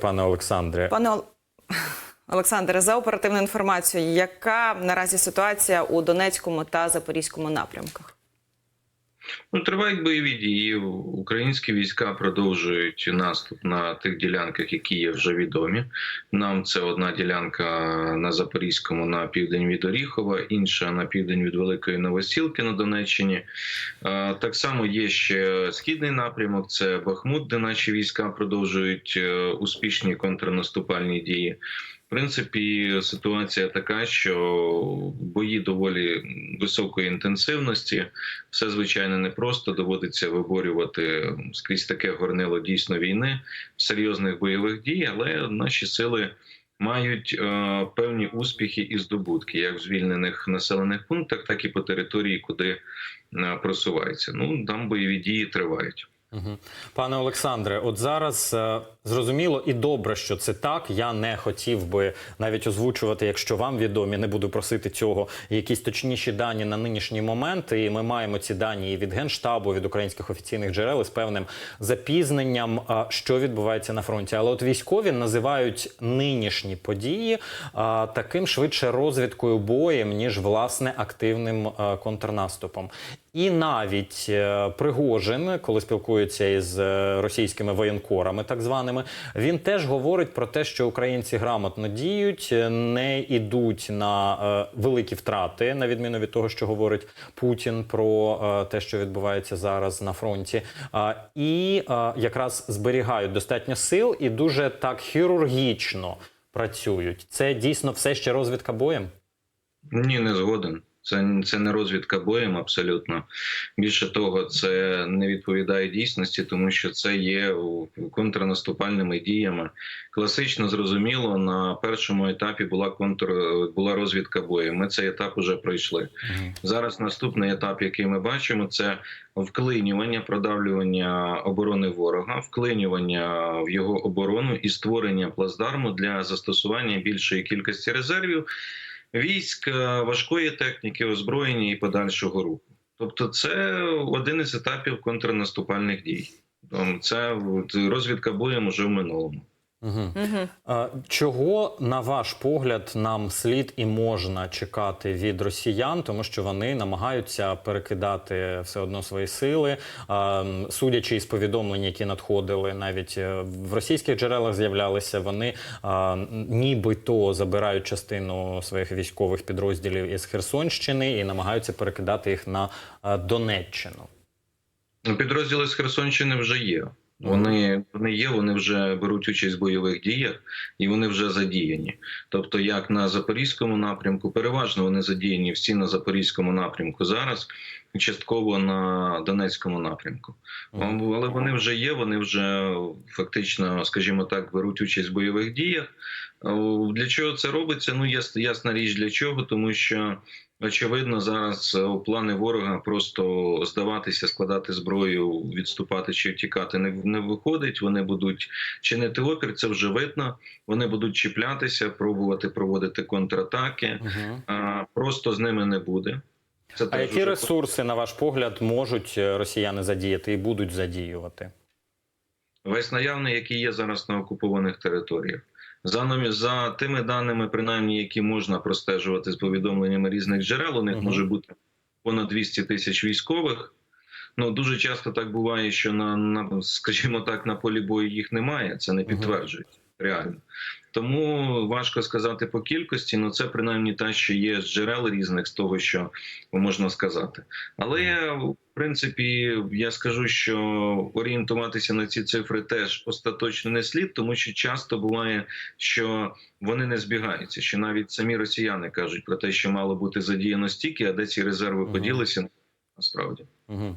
Пане Олександре, Пане Ол- Олександре, за оперативну інформацію, яка наразі ситуація у Донецькому та Запорізькому напрямках? Ну, тривають бойові дії. Українські війська продовжують наступ на тих ділянках, які є вже відомі. Нам це одна ділянка на Запорізькому на південь від Оріхова, інша на південь від Великої Новосілки на Донеччині. Так само є ще східний напрямок. Це Бахмут, де наші війська продовжують е, успішні контрнаступальні дії. Принципі, ситуація така, що бої доволі високої інтенсивності. Все звичайно непросто. Доводиться виборювати скрізь таке горнило дійсно війни серйозних бойових дій, але наші сили мають е, певні успіхи і здобутки, як в звільнених населених пунктах, так і по території, куди е, просуваються. Ну там бойові дії тривають. Пане Олександре, от зараз е, зрозуміло і добре, що це так. Я не хотів би навіть озвучувати, якщо вам відомі, не буду просити цього, якісь точніші дані на нинішній момент. І ми маємо ці дані і від генштабу, від українських офіційних джерел з певним запізненням, е, що відбувається на фронті. Але от військові називають нинішні події е, таким швидше розвідкою боєм, ніж власне активним контрнаступом. І навіть е, Пригожин, коли спілкується із е, російськими воєнкорами, так званими, він теж говорить про те, що українці грамотно діють, е, не йдуть на великі втрати, на відміну від того, що говорить Путін про те, що відбувається зараз на фронті, і якраз зберігають достатньо сил і дуже так хірургічно працюють. Це дійсно все ще розвідка боєм. Ні, не згоден. Це, це не розвідка боєм абсолютно. Більше того, це не відповідає дійсності, тому що це є контрнаступальними діями. Класично зрозуміло, на першому етапі була контр була розвідка боєм. Ми цей етап уже пройшли. Зараз наступний етап, який ми бачимо, це вклинювання, продавлювання оборони ворога, вклинювання в його оборону і створення плацдарму для застосування більшої кількості резервів військ, е, важкої техніки, озброєння і подальшого руху. Тобто, це один із етапів контрнаступальних дій. Тобто Це розвідка боєм уже в минулому. Угу. Угу. Чого, на ваш погляд, нам слід і можна чекати від росіян, тому що вони намагаються перекидати все одно свої сили, судячи із повідомлень, які надходили, навіть е, в російських джерелах з'являлися, вони нібито забирають частину своїх військових підрозділів із Херсонщини і намагаються перекидати їх на е, Донеччину. Ну, Підрозділи з Херсонщини вже є. Вони, вони є, вони вже беруть участь в бойових діях і вони вже задіяні. Тобто, як на запорізькому напрямку, переважно вони задіяні всі на запорізькому напрямку зараз, частково на Донецькому напрямку. Але вони вже є, вони вже фактично, скажімо так, беруть участь в бойових діях. О, Для чого це робиться? Ну, яс- ясна річ для чого, тому що очевидно зараз е, плани ворога просто здаватися, складати зброю, відступати чи втікати не, не виходить. Вони будуть чинити опір, це вже видно. Вони будуть чіплятися, пробувати проводити контратаки. Угу. А, просто з ними не буде. Це А які ресурси, на ваш погляд, можуть е, росіяни задіяти і будуть задіювати? Весь наявний, який є зараз на окупованих територіях. За за тими даними, принаймні, які можна простежувати з повідомленнями різних джерел, у них Мгм. може бути понад 200 тисяч військових. Ну дуже часто так буває, що на, на скажімо так, на полі бою їх немає. Це не підтверджується реально. Тому важко сказати по кількості, але це принаймні те, що є з джерел різних з того, що можна сказати. Але в принципі я скажу, що орієнтуватися на ці цифри теж остаточно не слід, тому що часто буває, що вони не збігаються. Що навіть самі росіяни кажуть про те, що мало бути задіяно стільки, а де ці резерви поділися насправді. Угу.